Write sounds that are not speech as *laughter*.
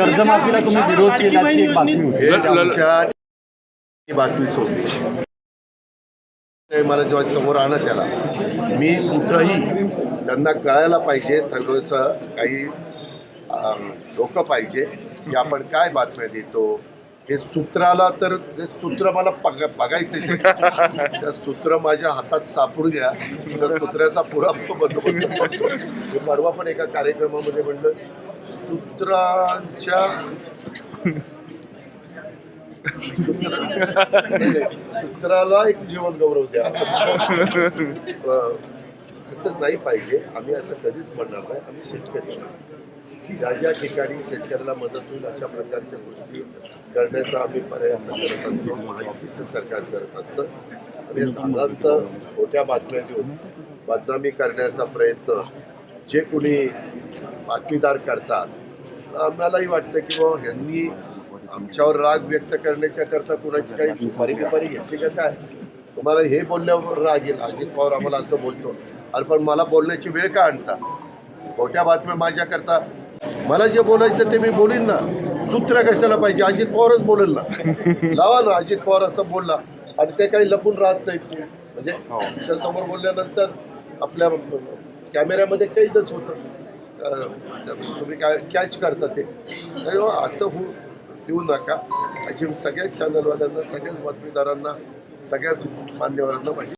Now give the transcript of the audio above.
कर्जमाफीला तुम्ही विरोध केला अशी एक बातमी होती. आमच्या बातमी सोडली. ते मला जेव्हा समोर आणत त्याला मी कुठंही त्यांना कळायला पाहिजे थोडंसं काही डोकं पाहिजे की आपण काय बातम्या देतो हे सूत्राला तर ते सूत्र मला बघ बघायचं *laughs* त्या सूत्र माझ्या हातात सापडू द्या. त्या सूत्राचा पुरा बंदोबस्त परवा पण एका कार्यक्रमामध्ये म्हणलं सूत्रांच्या. सूत्राला एक जीवन गौरव द्या. *laughs* असं नाही पाहिजे. आम्ही असं कधीच म्हणणार नाही. आम्ही शेतकरी. ज्या ज्या ठिकाणी शेतकऱ्याला मदत होईल अशा प्रकारच्या गोष्टी करण्याचा आम्ही प्रयत्न करत असतो. महायुतीचं सरकार करत असतं. आणि साधारणत खोट्या बातम्या देऊन बदनामी करण्याचा प्रयत्न जे कोणी बातमीदार करतात आम्हालाही वाटतं की बाबा ह्यांनी आमच्यावर राग व्यक्त करण्याच्या करता कुणाची काही सुपारी बिपारी घेतली का काय? तुम्हाला हे बोलल्यावर राग येईल. अजित पवार आम्हाला असं बोलतो. अरे पण मला बोलण्याची वेळ का आणता? खोट्या बातम्या माझ्याकरता. मला जे बोलायचं ते मी बोलीन ना. सूत्र कशाला पाहिजे? अजित पवारच बोलेल ना. लावा ना अजित पवार असं बोलला. आणि ते काही लपून राहत नाहीत. म्हणजे तुमच्यासमोर बोलल्यानंतर आपल्या कॅमेऱ्यामध्ये कैदच होतं तुम्ही काय कॅच करता ते? असं होऊ देऊ नका. अशी सगळ्याच चॅनलवाल्यांना सगळ्याच बातमीदारांना सगळ्याच मान्यवरांना माझी